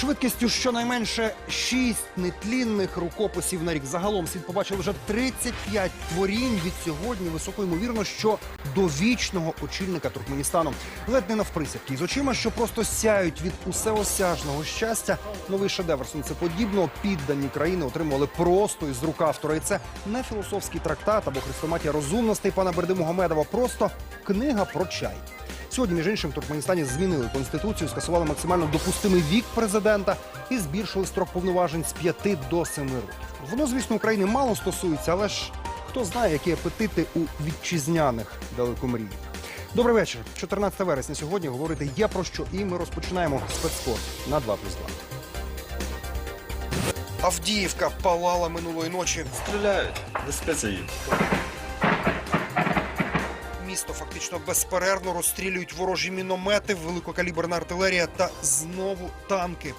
Швидкістю щонайменше 6 нетлінних рукописів на рік. Загалом світ побачив вже 35 творінь. Від сьогодні високо ймовірно, що до вічного очільника Туркменістану ледь не навприсядки з очима, що просто сяють від усеосяжного щастя. Новий шедевр сонцеподібного піддані країни отримували просто із рук автора. І це не філософський трактат або хрестоматія розумностей пана Бердимугамедова, просто книга про чай. Сьогодні, між іншим, в Туркменістані змінили конституцію, скасували максимально допустимий вік президента і збільшили строк повноважень з 5 до 7 років. Воно, звісно, України мало стосується, але ж хто знає, які апетити у вітчизняних далекомріях. Добрий вечір. 14 вересня сьогодні говорити є про що, і ми розпочинаємо спецспорт на 2 плюс 2. Авдіївка палала минулої ночі. Стріляють, де спеції. Місто фактично безперервно розстрілюють ворожі міномети, великокаліберна артилерія та знову танки.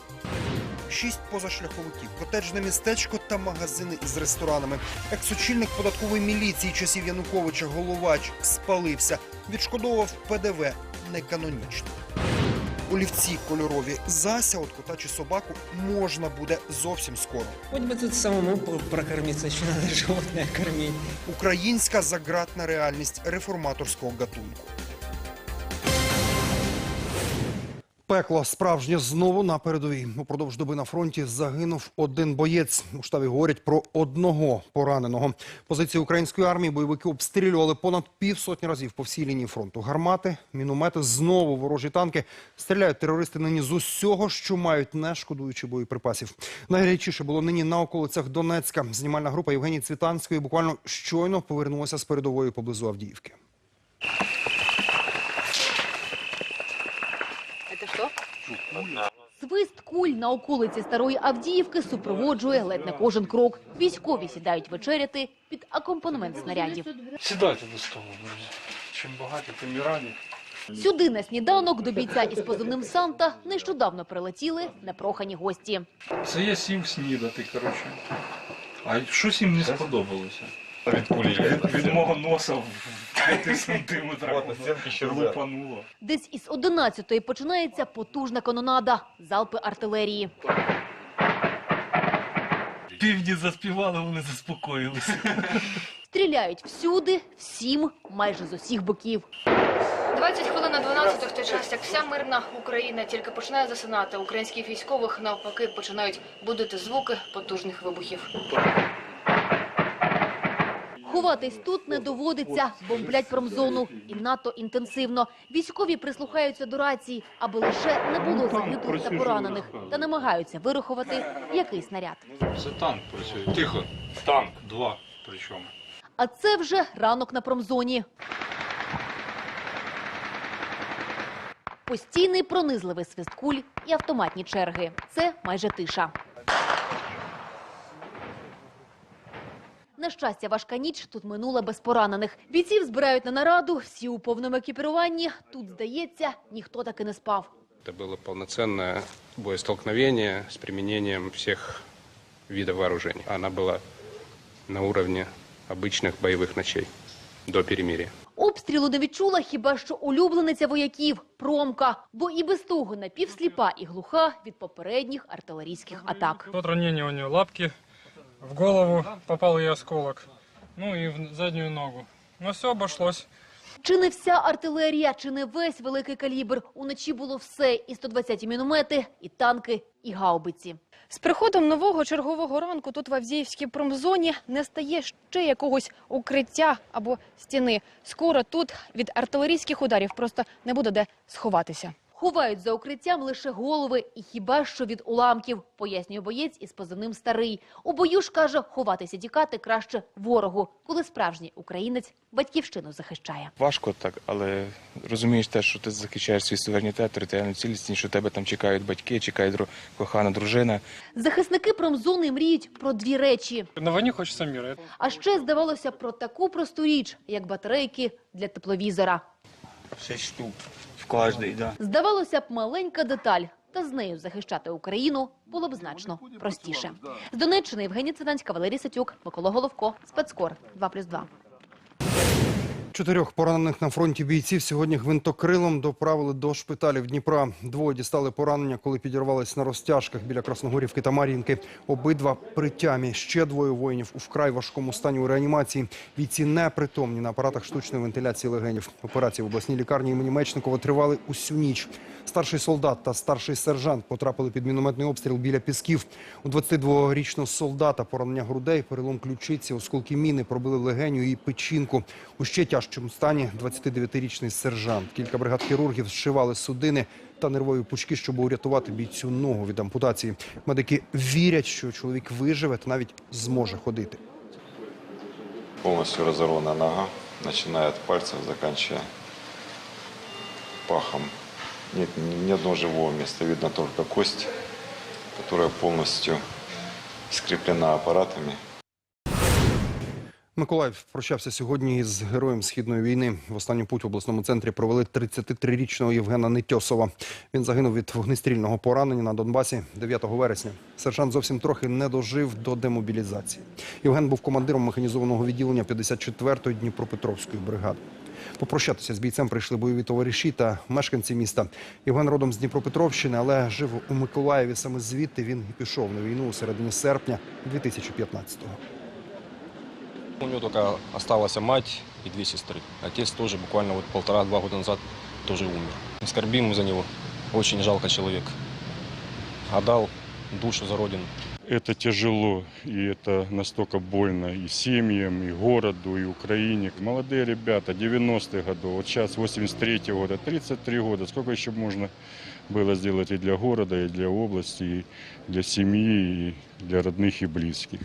Шість позашляховиків, котеджне містечко та магазини із ресторанами. Екс-очільник податкової міліції часів Януковича Головач спалився, відшкодовував ПДВ неканонічно. Олівці кольорові засядку та чи собаку можна буде зовсім скоро. Хоч би тут самому прокормитися, що треба животне кормити. Українська загратна реальність реформаторського гатунку. Пекло справжнє знову на передовій. Упродовж доби на фронті загинув один боєць. У штабі говорять про одного пораненого. Позиції української армії бойовики обстрілювали понад півсотні разів по всій лінії фронту. Гармати, міномети, знову ворожі танки. Стріляють терористи нині з усього, що мають, не шкодуючи боєприпасів. Найгарячіше було нині на околицях Донецька. Знімальна група Євгенії Цвітанської буквально щойно повернулася з передової поблизу Авдіївки. Это что? Свист куль на околиці старої Авдіївки супроводжує ледь не кожен крок. Військові сідають вечеряти під акомпанемент снарядів. Сідайте до столу, друзі. Чим багаті, тим і раді. Сюди на сніданок до бійця із позивним Санта нещодавно прилетіли непрохані гості. Це я сів снідати, коротше. А щось їм не сподобалося. Від кулі. Від, від мого носа в 5 сантиметрах От, ще лупануло. Десь із 11-ї починається потужна канонада, залпи артилерії. Півдні заспівали, вони заспокоїлися. Стріляють всюди, всім, майже з усіх боків. 20 хвилин на 12 в той час, як вся мирна Україна тільки починає засинати, українських військових навпаки починають будити звуки потужних вибухів. Ховатись тут не доводиться, бомблять промзону і надто інтенсивно. Військові прислухаються до рації, аби лише не було загиблих та поранених, та намагаються вирахувати який снаряд. Це танк працює. Тихо. Танк. Два. Причому. А це вже ранок на промзоні. Постійний пронизливий свист куль і автоматні черги. Це майже тиша. На щастя, важка ніч тут минула без поранених. Бійців збирають на нараду, всі у повному екіпіруванні. Тут, здається, ніхто таки не спав. Это было полноценное боестолкновение с применением всех видов вооружений. Она была на уровне обычных боевых ночей до перемирия. Обстрілу не відчула хіба що улюблениця вояків – промка, бо і без того напівсліпа і глуха від попередніх артилерійських атак. Вот ранение у нее лапки, в голову попал ей осколок, ну и в заднюю ногу. Но все обошлось. Чи не вся артилерія, чи не весь великий калібр. Уночі було все – і 120 міномети, і танки, і гаубиці. З приходом нового чергового ранку тут в Авдіївській промзоні не стає ще якогось укриття або стіни. Скоро тут від артилерійських ударів просто не буде де сховатися. Ховають за укриттям лише голови і хіба що від уламків, пояснює боєць із позивним «Старий». У бою ж, каже, ховатися тікати краще ворогу, коли справжній українець батьківщину захищає. Важко так, але розумієш те, що ти захищаєш свій суверенітет, територіальну цілісність, що тебе там чекають батьки, чекає кохана дружина. Захисники промзони мріють про дві речі. На войне хочется мира. А ще здавалося про таку просту річ, як батарейки для тепловізора. Шість штук в кожній, да. Здавалося б, маленька деталь, та з нею захищати Україну було б значно простіше. З Донеччини Євгенія Цвинанська, Валерій Сатюк, Микола Головко, Спецкор 2+,2. Чотирьох поранених на фронті бійців сьогодні гвинтокрилом доправили до шпиталів Дніпра. Двоє дістали поранення, коли підірвались на розтяжках біля Красногорівки та Мар'їнки. Обидва при тямі. Ще двоє воїнів у вкрай важкому стані у реанімації. Бійці непритомні на апаратах штучної вентиляції легенів. Операції в обласній лікарні імені Мечникова тривали усю ніч. Старший солдат та старший сержант потрапили під мінометний обстріл біля Пісків. У 22-річного солдата поранення грудей, перелом ключиці, осколки міни пробили легеню і печінку. У ще тяжчому стані 29-річний сержант. Кілька бригад хірургів зшивали судини та нервові пучки, щоб урятувати бійцю ногу від ампутації. Медики вірять, що чоловік виживе та навіть зможе ходити. Полностью разорвана нога, начиная от пальцев, заканчивая пахом. Нет ни одного живого места, видно только кость, которая полностью скреплена аппаратами. Миколаїв прощався сьогодні із героєм східної війни. В останню путь в обласному центрі провели 33-річного Євгена Нетьосова. Він загинув від вогнестрільного поранення на Донбасі 9 вересня. Сержант зовсім трохи не дожив до демобілізації. Євген був командиром механізованого відділення 54-ї Дніпропетровської бригади. Попрощатися з бійцем прийшли бойові товариші та мешканці міста. Євген родом з Дніпропетровщини, але жив у Миколаєві. Саме звідти він і пішов на війну у середині серпня 2015-го. У него только осталась мать и две сестры. Отец тоже буквально вот полтора-два года назад тоже умер. Мы скорбим за него. Очень жалко человека. Отдал душу за родину. Это тяжело, и это настолько больно и семьям, и городу, и Украине. Молодые ребята, 90-х годов, вот сейчас 83-го года, 33 года. Сколько еще можно было сделать и для города, и для области, и для семьи, и для родных и близких.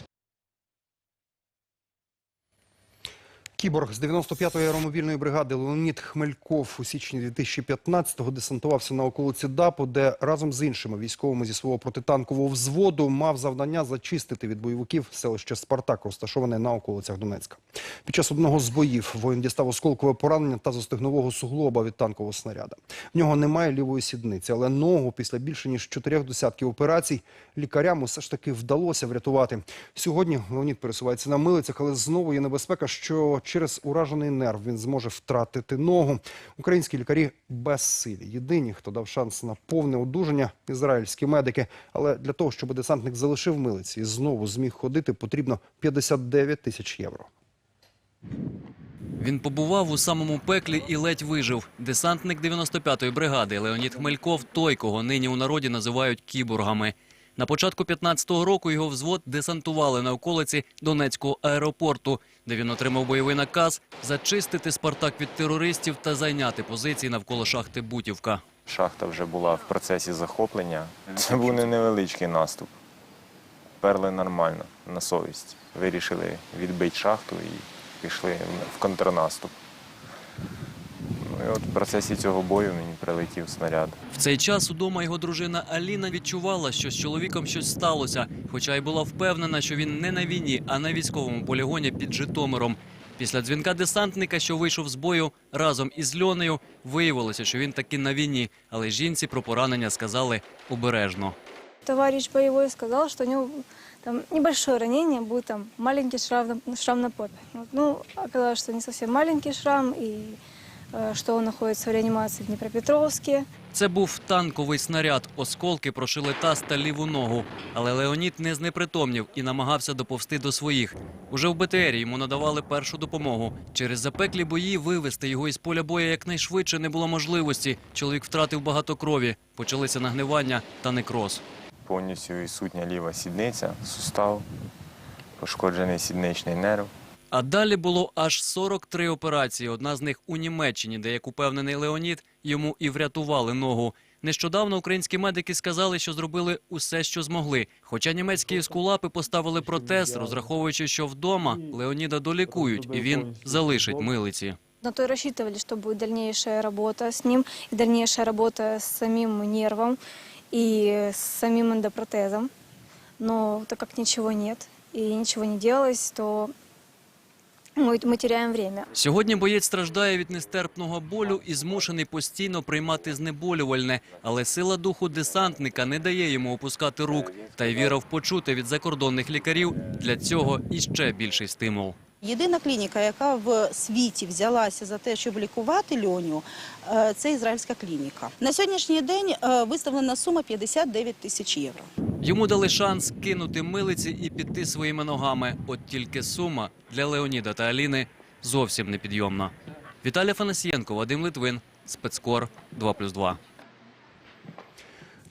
Кіборг з 95-ї аеромобільної бригади Леонід Хмельков у січні 2015-го десантувався на околиці ДАПу, де разом з іншими військовими зі свого протитанкового взводу мав завдання зачистити від бойовиків селище Спартак, розташоване на околицях Донецька. Під час одного з боїв воїн дістав осколкове поранення та застигнового суглоба від танкового снаряда. В нього немає лівої сідниці, але ногу після більше ніж чотирьох десятків операцій лікарям усе ж таки вдалося врятувати. Сьогодні Леонід пересувається на милицях, але знову є небезпека, що через уражений нерв він зможе втратити ногу. Українські лікарі безсилі. Єдині, хто дав шанс на повне одужання, ізраїльські медики. Але для того, щоб десантник залишив милиці і знову зміг ходити, потрібно 59 тисяч євро. Він побував у самому пеклі і ледь вижив. Десантник 95-ї бригади Леонід Хмельков той, кого нині у народі називають кіборгами. На початку 15-го року його взвод десантували на околиці Донецького аеропорту, де він отримав бойовий наказ зачистити Спартак від терористів та зайняти позиції навколо шахти Бутівка. Шахта вже була в процесі захоплення. Це був не невеличкий наступ. Перли нормально, на совість. Вирішили відбити шахту і пішли в контрнаступ. Ну і от в процесі цього бою мені прилетів снаряд. В цей час удома його дружина Аліна відчувала, що з чоловіком щось сталося, хоча й була впевнена, що він не на війні, а на військовому полігоні під Житомиром. Після дзвінка десантника, що вийшов з бою разом із Льонею, виявилося, що він таки на війні, але жінці про поранення сказали обережно. Товарищ боевой сказал, что у него там небольшое ранение, будет там маленький шрам, на- шрам на попе. Вот, Ну, оказалось, что не совсем маленький шрам, и э, что он в реанимации в Днепропетровске. Це був танковий снаряд. Осколки прошили таз та ліву ногу. Але Леонід не знепритомнів і намагався доповсти до своїх. Уже в БТРі йому надавали першу допомогу. Через запеклі бої вивести його із поля бою якнайшвидше не було можливості. Чоловік втратив багато крові. Почалися нагнивання та некроз. Повністю відсутня ліва сідниця, сустав, пошкоджений сідничний нерв. А далі було аж 43 операції. Одна з них у Німеччині, де, як упевнений Леонід, йому і врятували ногу. Нещодавно українські медики сказали, що зробили усе, що змогли. Хоча німецькі ескулапи поставили протез, розраховуючи, що вдома Леоніда долікують, і він залишить милиці. На то и рассчитывали, что будет дальнейшая работа ним, и дальнейшая работа с самим нервом и с самим эндопротезом. Но так как ничего нет и ничего не делалось, то мы, ми теряємо время. Сьогодні боєць страждає від нестерпного болю і змушений постійно приймати знеболювальне. Але сила духу десантника не дає йому опускати рук. Та й віра в почути від закордонних лікарів для цього іще більший стимул. Єдина клініка, яка в світі взялася за те, щоб лікувати льоню, е, це ізраїльська клініка. На сьогоднішній день е, виставлена сума 59 тисяч євро. Йому дали шанс кинути милиці і піти своїми ногами. От тільки сума для Леоніда та Аліни зовсім непідйомна. Віталій Фанасієнко, Вадим Литвин, спецкор 2+,2.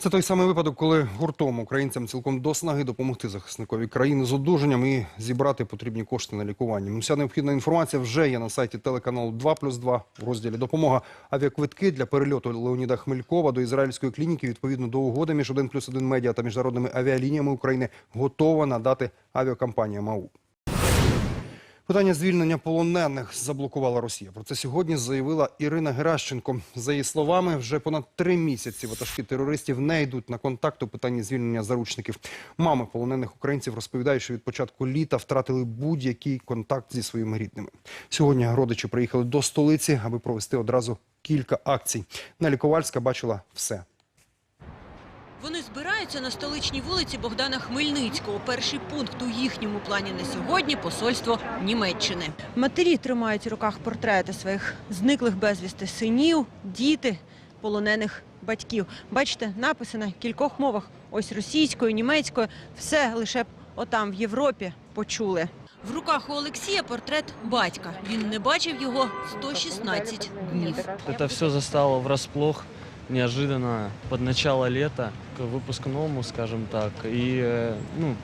Це той самий випадок, коли гуртом українцям цілком до снаги допомогти захисникові країни з одужанням і зібрати потрібні кошти на лікування. Вся необхідна інформація вже є на сайті телеканалу 2+,2 в розділі «Допомога». Авіаквитки для перельоту Леоніда Хмелькова до ізраїльської клініки відповідно до угоди між 1 плюс 1 медіа та міжнародними авіалініями України готова надати авіакомпанія МАУ. Питання звільнення полонених заблокувала Росія. Про це сьогодні заявила Ірина Геращенко. За її словами, вже понад три місяці ватажки терористів не йдуть на контакт у питанні звільнення заручників. Мами полонених українців розповідають, що від початку літа втратили будь-який контакт зі своїми рідними. Сьогодні родичі приїхали до столиці, аби провести одразу кілька акцій. Нелі Ковальська бачила все. Вони збираються на столичній вулиці Богдана Хмельницького. Перший пункт у їхньому плані на сьогодні посольство Німеччини. Матері тримають у руках портрети своїх зниклих безвісти синів, діти, полонених батьків. Бачите, написи на кількох мовах: ось російською, німецькою. Все лише б отам в Європі почули. В руках у Олексія портрет батька. Він не бачив його 116 днів. Это все застало врасплох, неожиданно, под начало лета, к выпускному, скажем так. И, э, ну,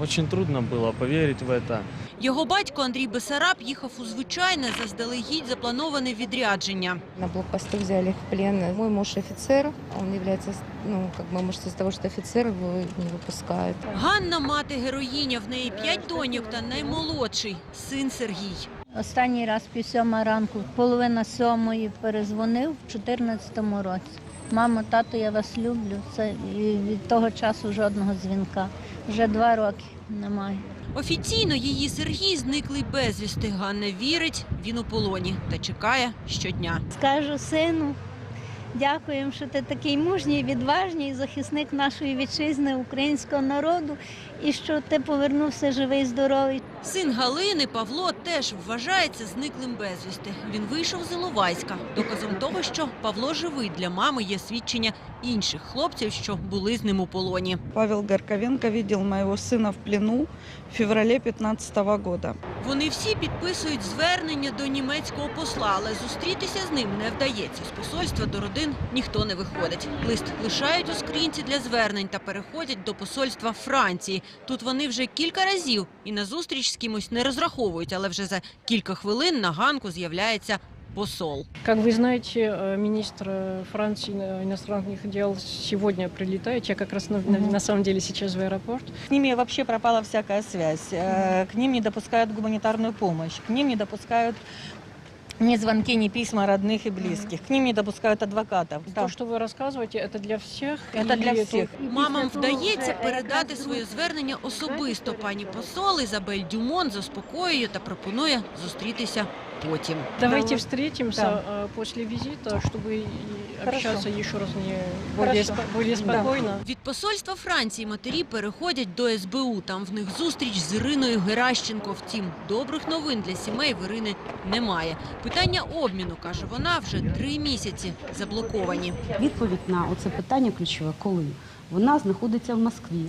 очень трудно было поверить в это. Його батько Андрій Бесараб їхав у звичайне заздалегідь заплановане відрядження. На блокпосту взяли их в плен. Мой муж офицер, он является, ну, как бы, может, из-за того, что офицер, его не выпускают. Ганна мати героїня, в неї п'ять доньок та наймолодший син Сергій. Останній раз пів сьома ранку, половина сьомої перезвонив в 14-му році. Мамо, тато, я вас люблю. Це і від того часу жодного дзвінка. Вже два роки немає. Офіційно її Сергій зниклий безвісти. Ганна вірить, він у полоні та чекає щодня. Скажу сину, дякуємо, що ти такий мужній, відважний захисник нашої вітчизни, українського народу, і що ти повернувся живий, здоровий. Син Галини Павло теж вважається зниклим безвісти. Він вийшов з Іловайська. Доказом того, що Павло живий для мами є свідчення інших хлопців, що були з ним у полоні. Павел Горковенко видел моего сына в плену в феврале 2015 года. Вони всі підписують звернення до німецького посла, але зустрітися з ним не вдається. З посольства до родин ніхто не виходить. Лист лишають у скринці для звернень та переходять до посольства Франції. Тут вони вже кілька разів і на зустріч з кимось не розраховують, але вже за кілька хвилин на ганку з'являється посол. Как вы знаете, э, министр э, Франции э, иностранных дел сегодня прилетает. Я как раз на, на- на самом деле сейчас в аэропорт. С ними вообще пропала всякая связь. Э, К ним не допускают гуманитарную помощь. К ним не допускают ни звонки, ни письма родных и близких. К ним не допускают адвокатов. То, что вы рассказываете, это для всех? Это для или всех. только- Мамам вдається передати своє звернення особисто. Пані посол Ізабель Дюмон заспокоює та пропонує зустрітися потім. Давайте Да. встретимся Да. э, после визита, чтобы и Хорошо. раз не более, Хорошо. спо- более Да. Від посольства Франції матері переходять до СБУ. Там в них зустріч з Іриною Геращенко. Втім, добрих новин для сімей в Ірини немає. Питання обміну, каже вона, вже три місяці заблоковані. Відповідь на оце питання ключове, коли вона знаходиться в Москві.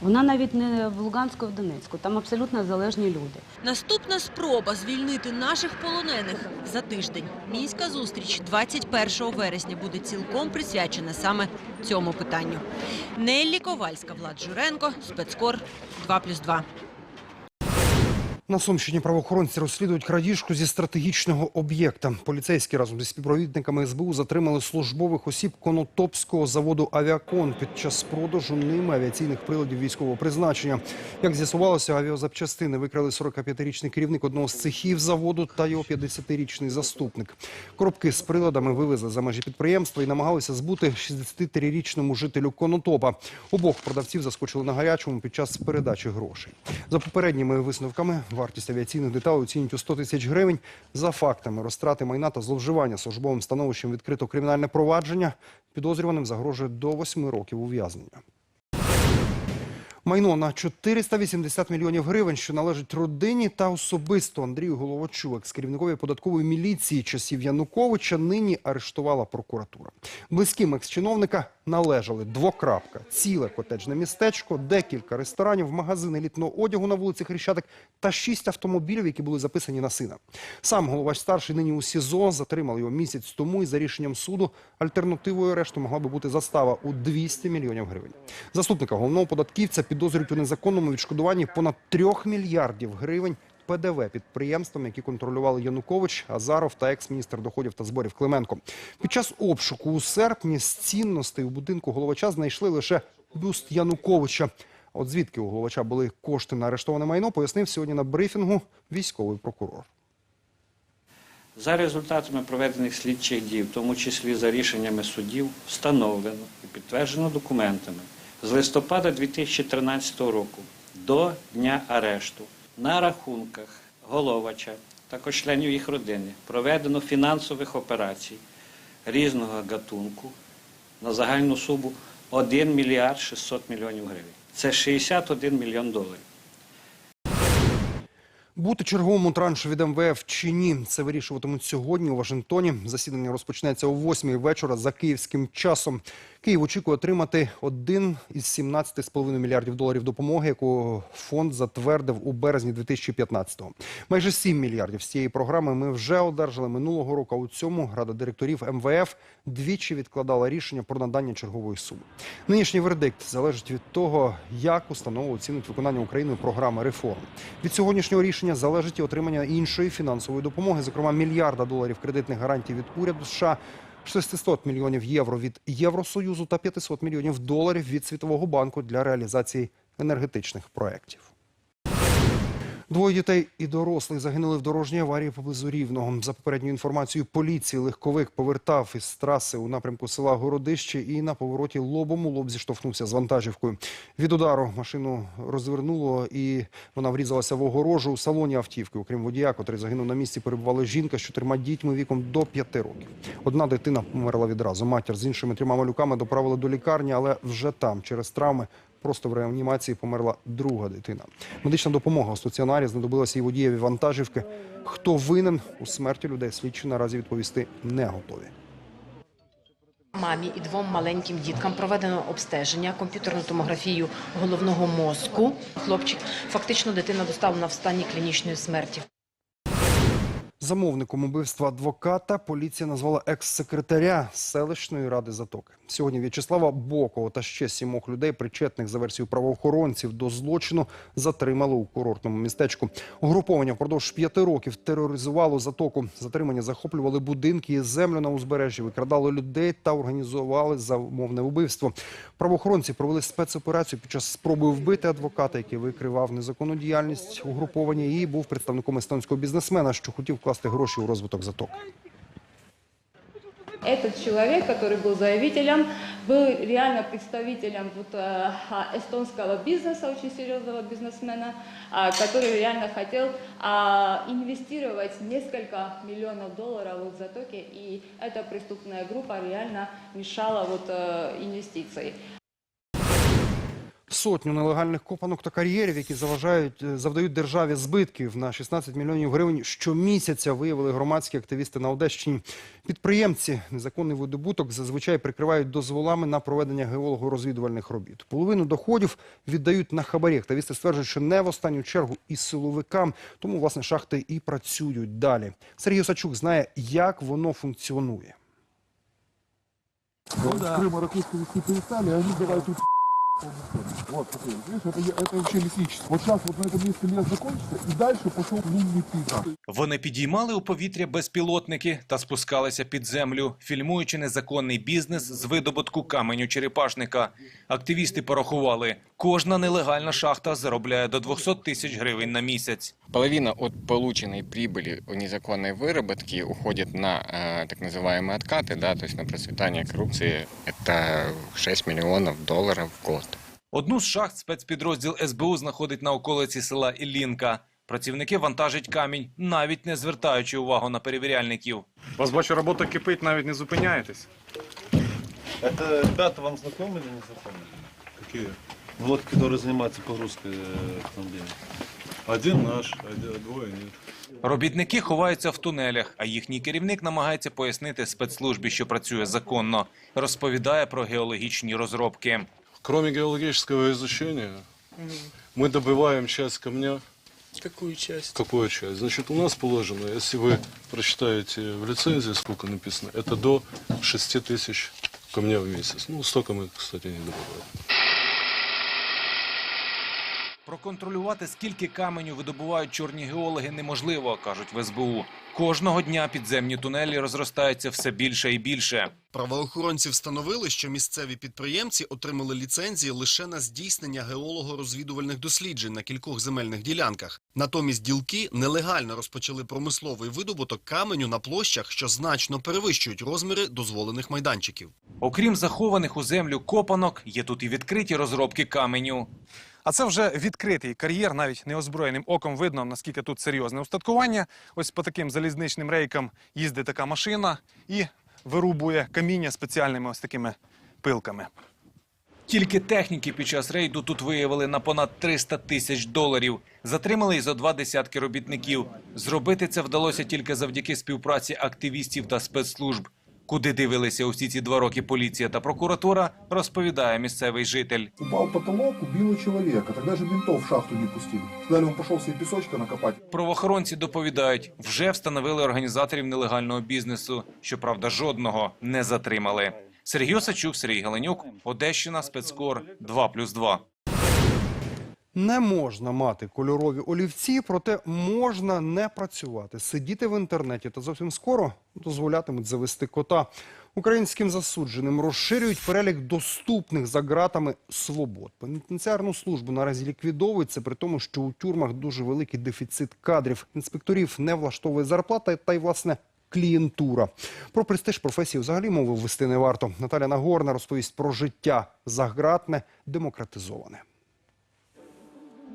Вона навіть не в Луганську, а в Донецьку. Там абсолютно залежні люди. Наступна спроба звільнити наших полонених за тиждень. Мінська зустріч 21 вересня буде цілком присвячена саме цьому питанню. Неллі Ковальська, Влад Журенко, спецкор 2+,2. На Сумщині правоохоронці розслідують крадіжку зі стратегічного об'єкта. Поліцейські разом зі співробітниками СБУ затримали службових осіб Конотопського заводу «Авіакон» під час продажу ними авіаційних приладів військового призначення. Як з'ясувалося, авіазапчастини викрали 45-річний керівник одного з цехів заводу та його 50-річний заступник. Коробки з приладами вивезли за межі підприємства і намагалися збути 63-річному жителю Конотопа. Обох продавців заскочили на гарячому під час передачі грошей. За попередніми висновками, вартість авіаційних деталей оцінюють у 100 тисяч гривень. За фактами розтрати майна та зловживання службовим становищем відкрито кримінальне провадження. Підозрюваним загрожує до 8 років ув'язнення. Майно на 480 мільйонів гривень, що належить родині та особисто Андрію Головачу, екс-керівникові податкової міліції часів Януковича, нині арештувала прокуратура. Близьким екс-чиновника належали двокрапка, ціле котеджне містечко, декілька ресторанів, магазин елітного одягу на вулиці Хрещатик та шість автомобілів, які були записані на сина. Сам Головач старший нині у СІЗО затримали його місяць тому і за рішенням суду альтернативою арешту могла би бути застава у 200 мільйонів гривень. Заступника головного податківця підозрюють у незаконному відшкодуванні понад 3 мільярдів гривень ПДВ підприємствам, які контролювали Янукович, Азаров та екс-міністр доходів та зборів Клименко. Під час обшуку у серпні з цінностей у будинку головача знайшли лише бюст Януковича. От звідки у головача були кошти на арештоване майно, пояснив сьогодні на брифінгу військовий прокурор. За результатами проведених слідчих дій, в тому числі за рішеннями судів, встановлено і підтверджено документами з листопада 2013 року до дня арешту на рахунках головача, також членів їх родини, проведено фінансових операцій різного гатунку на загальну суму 1 мільярд 600 мільйонів гривень. Це 61 мільйон доларів. Бути черговому траншу від МВФ чи ні, це вирішуватимуть сьогодні у Вашингтоні. Засідання розпочнеться о 8 вечора за київським часом. Київ очікує отримати один із 17,5 мільярдів доларів допомоги, яку фонд затвердив у березні 2015-го. Майже 7 мільярдів з цієї програми ми вже одержали минулого року. У цьому рада директорів МВФ двічі відкладала рішення про надання чергової суми. Нинішній вердикт залежить від того, як установа оцінить виконання Україною програми реформ. Від сьогоднішнього рішення залежить і отримання іншої фінансової допомоги, зокрема мільярда доларів кредитних гарантій від уряду США. 600 мільйонів євро від Євросоюзу та 500 мільйонів доларів від Світового банку для реалізації енергетичних проєктів. Двоє дітей і дорослих загинули в дорожній аварії поблизу Рівного. За попередньою інформацією поліції, легковик повертав із траси у напрямку села Городище і на повороті лобом у лоб зіштовхнувся з вантажівкою. Від удару машину розвернуло і вона врізалася в огорожу у салоні автівки. Окрім водія, котрий загинув на місці, перебувала жінка з чотирма дітьми віком до п'яти років. Одна дитина померла відразу. Матір з іншими трьома малюками доправили до лікарні, але вже там через травми Просто в реанімації померла друга дитина. Медична допомога у стаціонарі знадобилася і водієві вантажівки. Хто винен у смерті людей, слідчі наразі відповісти не готові. Мамі і двом маленьким діткам проведено обстеження, комп'ютерну томографію головного мозку. Хлопчик фактично дитина доставлена в стані клінічної смерті. Замовником убивства адвоката поліція назвала екс-секретаря селищної ради Затоки. Сьогодні В'ячеслава Бокова та ще сімох людей, причетних за версією правоохоронців до злочину, затримали у курортному містечку. Угруповання впродовж п'яти років тероризувало затоку. Затримання захоплювали будинки і землю на узбережжі, викрадали людей та організували замовне вбивство. Правоохоронці провели спецоперацію під час спроби вбити адвоката, який викривав незаконну діяльність угруповання і був представником естонського бізнесмена, що хотів вкласти гроші у розвиток затоки. Этот человек, который был заявителем, был реально представителем вот, э, эстонского бизнеса, очень серьезного бизнесмена, а, который реально хотел а, инвестировать несколько миллионов долларов в затоке, и эта преступная группа реально мешала вот, э, инвестиций. Сотню нелегальних копанок та кар'єрів, які заважають е, завдають державі збитків на 16 мільйонів гривень щомісяця, виявили громадські активісти на Одещині. Підприємці незаконний видобуток зазвичай прикривають дозволами на проведення геолого-розвідувальних робіт. Половину доходів віддають на хабарі. Активісти стверджують, що не в останню чергу і силовикам, тому власне шахти і працюють далі. Сергій Осачук знає, як воно функціонує. Вот с Крыма вести перестали, они давай тут вот, смотри, видишь, это, это вообще лесничество. Вот сейчас вот на этом месте лес закончится, и дальше пошел лунный пейзаж. Вони підіймали у повітря безпілотники та спускалися під землю, фільмуючи незаконний бізнес з видобутку каменю черепашника. Активісти порахували, кожна нелегальна шахта заробляє до 200 тисяч гривень на місяць. Половина от полученной прибыли у незаконной выработки уходит на э, так называемые откаты, да, то есть на процветание коррупции. Это 6 миллионов долларов в год. Одну з шахт спецпідрозділ СБУ знаходить на околиці села Іллінка. Працівники вантажать камінь, навіть не звертаючи увагу на перевіряльників. У вас бачу, робота кипить, навіть не зупиняєтесь. Это ребята вам знакомы или не знакомы? Какие? Вот, который занимается погрузкой э, автомобиля. Один наш, один, двое нет. Робітники ховаються в тунелях, а їхній керівник намагається пояснити спецслужбі, що працює законно. Розповідає про геологічні розробки. Кроме геологического изучения, мы добываем часть камня. Какую часть? Какую часть? Значит, у нас положено, если вы прочитаете в лицензии, сколько написано, это до 6 тысяч камня в месяц. Ну, столько мы, кстати, не добываем. Проконтролювати, скільки каменю видобувають чорні геологи, неможливо, кажуть в СБУ. Кожного дня підземні тунелі розростаються все більше і більше. Правоохоронці встановили, що місцеві підприємці отримали ліцензії лише на здійснення геолого-розвідувальних досліджень на кількох земельних ділянках. Натомість ділки нелегально розпочали промисловий видобуток каменю на площах, що значно перевищують розміри дозволених майданчиків. Окрім захованих у землю копанок, є тут і відкриті розробки каменю. А це вже відкритий кар'єр, навіть неозброєним оком видно, наскільки тут серйозне устаткування. Ось по таким залізничним рейкам їздить така машина і вирубує каміння спеціальними ось такими пилками. Тільки техніки під час рейду тут виявили на понад 300 тисяч доларів. Затримали й зо два десятки робітників. Зробити це вдалося тільки завдяки співпраці активістів та спецслужб. Куди дивилися усі ці два роки поліція та прокуратура, розповідає місцевий житель. Упал потолок, убило человека. Тогда же ментов в шахту не пустили. Сказали, он пошел себе песочка накопать. Правоохоронці доповідають, вже встановили організаторів нелегального бізнесу. Щоправда, жодного не затримали. Сергій Осачук, Сергій Галенюк, Одещина, спецкор 2+,2. Не можна мати кольорові олівці, проте можна не працювати, сидіти в інтернеті та зовсім скоро дозволятимуть завести кота. Українським засудженим розширюють перелік доступних за ґратами свобод. Пенітенціарну службу наразі ліквідовують, при тому, що у тюрмах дуже великий дефіцит кадрів. Інспекторів не влаштовує зарплата та й власне клієнтура. Про престиж професії взагалі мови ввести не варто. Наталя Нагорна розповість про життя загратне, демократизоване.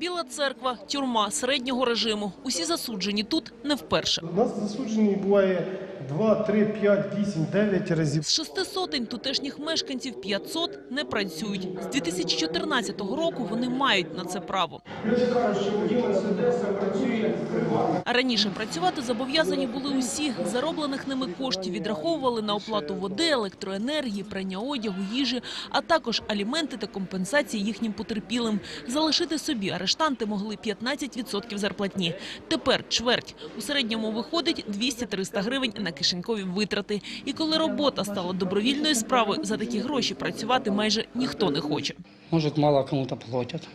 Біла церква, тюрма середнього режиму. Усі засуджені тут не вперше. У нас засуджений буває 2, 3, 5, 8, 9 разів. З шести сотень тутешніх мешканців 500 не працюють. З 2014 року вони мають на це право. А раніше працювати зобов'язані були усі. Зароблених ними коштів відраховували на оплату води, електроенергії, прання одягу, їжі, а також аліменти та компенсації їхнім потерпілим. Залишити собі арештанти могли 15% зарплатні. Тепер чверть. У середньому виходить 200-300 гривень на кишенькові витрати. І коли робота стала добровільною справою, за такі гроші працювати майже ніхто не хоче. Может, мало кому-то платят.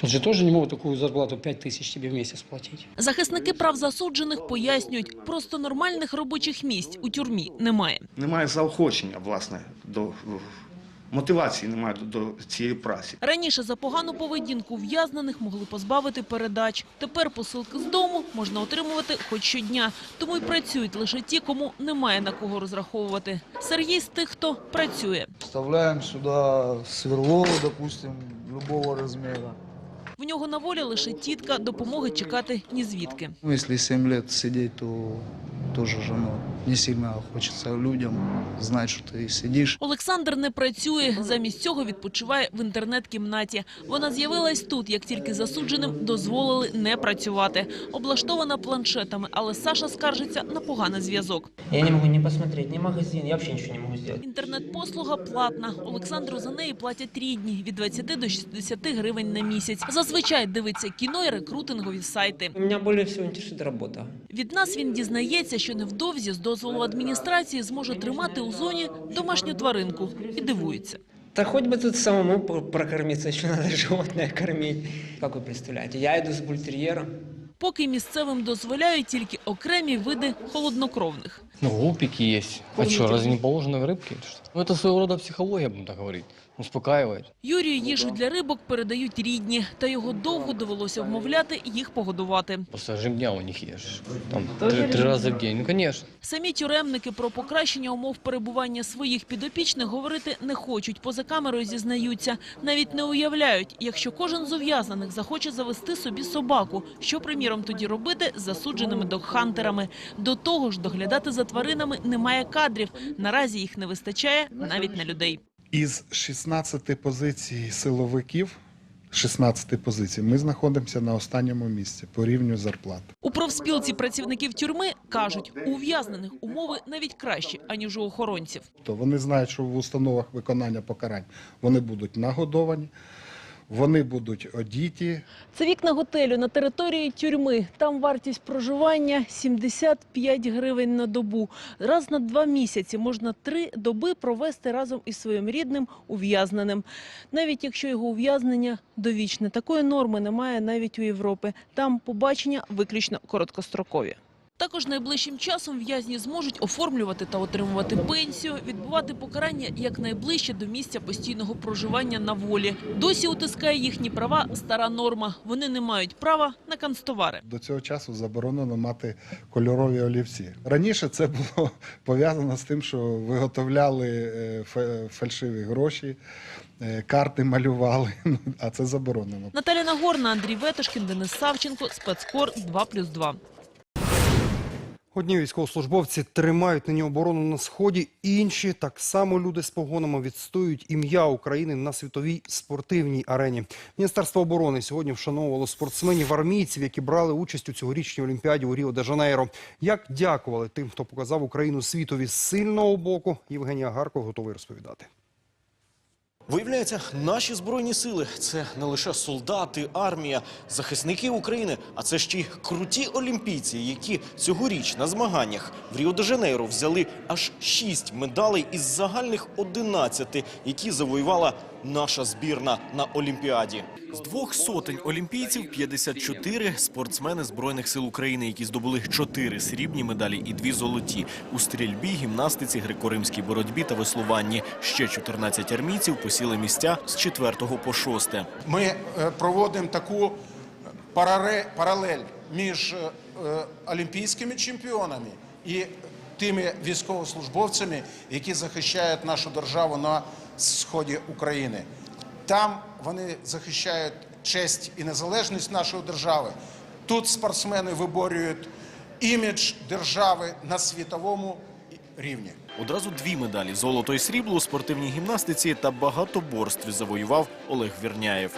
Тут же тоже не могут такую зарплату 5 тысяч тебе в месяц платить. Захисники прав засуджених пояснюють, просто нормальних робочих місць у тюрмі немає. Немає заохочення, власне, до мотивації немає до, до цієї праці. Раніше за погану поведінку в'язнених могли позбавити передач. Тепер посилки з дому можна отримувати хоч щодня. Тому й працюють лише ті, кому немає на кого розраховувати. Сергій з тих, хто працює. Вставляємо сюди сверло, допустим, любого размера. В нього на волі лише тітка, допомоги чекати ні звідки. Ну, если 7 лет сидеть, то же ну, не сильно хочется людям знать, что ты сидишь. Олександр не працює, замість цього відпочиває в інтернет-кімнаті. Вона з'явилась тут, як тільки засудженим дозволили не працювати. Облаштована планшетами, але Саша скаржиться на поганий зв'язок. Я не могу ни посмотреть, ни магазин, я вообще ничего не могу сделать. Інтернет-послуга платна. Олександру за неї платять рідні – від 20 до 60 гривень на місяць. Зазвичай дивиться кіно і рекрутингові сайти. Меня более всего интересует работа. Від нас він дізнається, що невдовзі з дозволу адміністрації зможе тримати у зоні домашню тваринку. І дивується. Да хоть бы тут самому про- прокормиться, еще надо животное кормить. Как вы представляете, я иду с бультерьером. Поки місцевим дозволяють тільки окремі види холоднокровних. Ну, глупики есть. А что, разве не положено рыбки? или что? Ну, это своего рода психология, будем так говорить. Успокаивает. Юрію їжу для рибок передають рідні, та його довго довелося вмовляти їх погодувати. Просто режим дня у них есть. Там три, три раза в день. Ну, конечно. Самі тюремники про покращення умов перебування своїх підопічних говорити не хочуть. Поза камерою зізнаються. Навіть не уявляють, якщо кожен з ув'язнених захоче завести собі собаку, що, приміром, тоді робити з засудженими догхантерами. До того ж, доглядати за тваринами немає кадрів. Наразі їх не вистачає навіть на людей. Із 16 позицій силовиків, 16 позицій, ми знаходимося на останньому місці по рівню зарплат. У профспілці працівників тюрми кажуть, у ув'язнених умови навіть кращі, аніж у охоронців. То вони знають, що в установах виконання покарань вони будуть нагодовані, вони будуть одіті, Це вікна готелю на території тюрми. Там вартість проживання 75 гривень на добу. Раз на два місяці можна три доби провести разом із своїм рідним ув'язненим. Навіть якщо його ув'язнення довічне. Такої норми немає навіть у Європи. Там побачення виключно короткострокові. Також найближчим часом в'язні зможуть оформлювати та отримувати пенсію, відбувати покарання якнайближче до місця постійного проживання на волі. Досі утискає їхні права стара норма. Вони не мають права на канцтовари. До цього часу заборонено мати кольорові олівці. Раніше це було пов'язано з тим, що виготовляли е, фальшиві гроші, е, карти малювали, а це заборонено. Наталя Нагорна, Андрій Ветошкін, Денис Савченко, Спецкор 2+,2. Одні військовослужбовці тримають нині оборону на сході, інші так само люди з погонами відстоюють ім'я України на світовій спортивній арені. Міністерство оборони сьогодні вшановувало спортсменів армійців, які брали участь у цьогорічній олімпіаді у Ріо де Жанейро. Як дякували тим, хто показав Україну світові з сильного боку, Євгенія Гарков готовий розповідати. Виявляється, наші збройні сили це не лише солдати, армія, захисники України, а це ще й круті олімпійці, які цьогоріч на змаганнях в Ріо-де-Жанейро взяли аж шість медалей із загальних 11, які завоювала наша збірна на Олімпіаді. З двох сотень олімпійців 54 спортсмени збройних сил України, які здобули чотири срібні медалі і дві золоті у стрільбі, гімнастиці, греко-римській боротьбі та веслуванні. Ще 14 армійців посіли місця з 4 по 6. Ми е, проводимо таку параре- паралель між е, е, олімпійськими чемпіонами і тими військовослужбовцями, які захищають нашу державу на сході України. Там вони захищають честь і незалежність нашої держави. Тут спортсмени виборюють імідж держави на світовому рівні. Одразу дві медалі золото і срібло у спортивній гімнастиці та багатоборстві завоював Олег Вірняєв.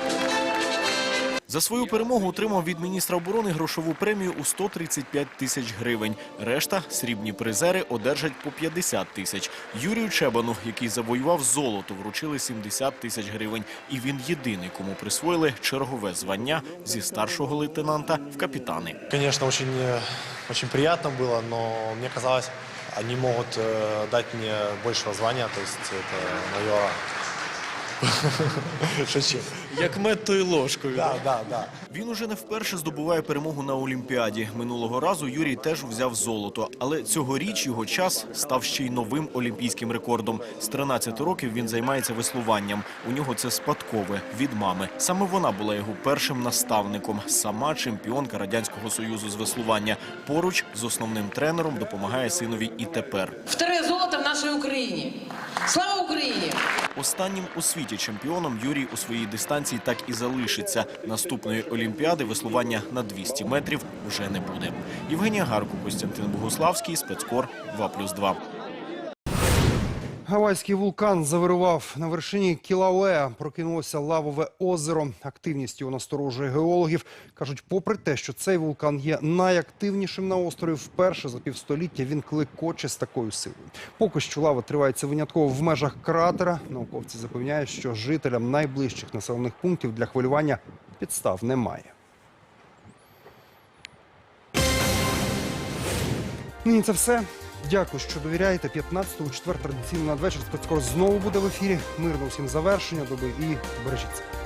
За свою перемогу отримав від міністра оборони грошову премію у 135 тисяч гривень. Решта срібні призери одержать по 50 тисяч. Юрію Чебану, який завоював золото, вручили 70 тисяч гривень. І він єдиний, кому присвоїли чергове звання зі старшого лейтенанта в капітани. Конечно, очень, э, очень приятно было, но мне казалось, они могут э, дать мне большего звания, то есть это мое... Шучу. Як мед, то й ложкою. Да, да, да. Він уже не вперше здобуває перемогу на Олімпіаді. Минулого разу Юрій теж взяв золото, але цьогоріч його час став ще й новим олімпійським рекордом. З 13 років він займається веслуванням. У нього це спадкове від мами. Саме вона була його першим наставником. Сама чемпіонка радянського союзу з веслування. Поруч з основним тренером допомагає синові і тепер. Вторе золото в нашій Україні. Слава Україні! Останнім у світі чемпіоном Юрій у своїй дистанції так і залишиться. Наступної олімпіади веслування на 200 метрів вже не буде. Євгенія Гарко, Костянтин Богославський, спецкор 2+,2. Гавайський вулкан завирував на вершині Кілауеа. Прокинулося лавове озеро. Активність його насторожує геологів. Кажуть, попри те, що цей вулкан є найактивнішим на острові, вперше за півстоліття він клекоче з такою силою. Поки що лава тривається винятково в межах кратера. Науковці запевняють, що жителям найближчих населених пунктів для хвилювання підстав немає. Нині це все. Дякую, що довіряєте. 15-го, четвер традиційно надвечір спецкор знову буде в ефірі. Мирно всім завершення доби і бережіть себе.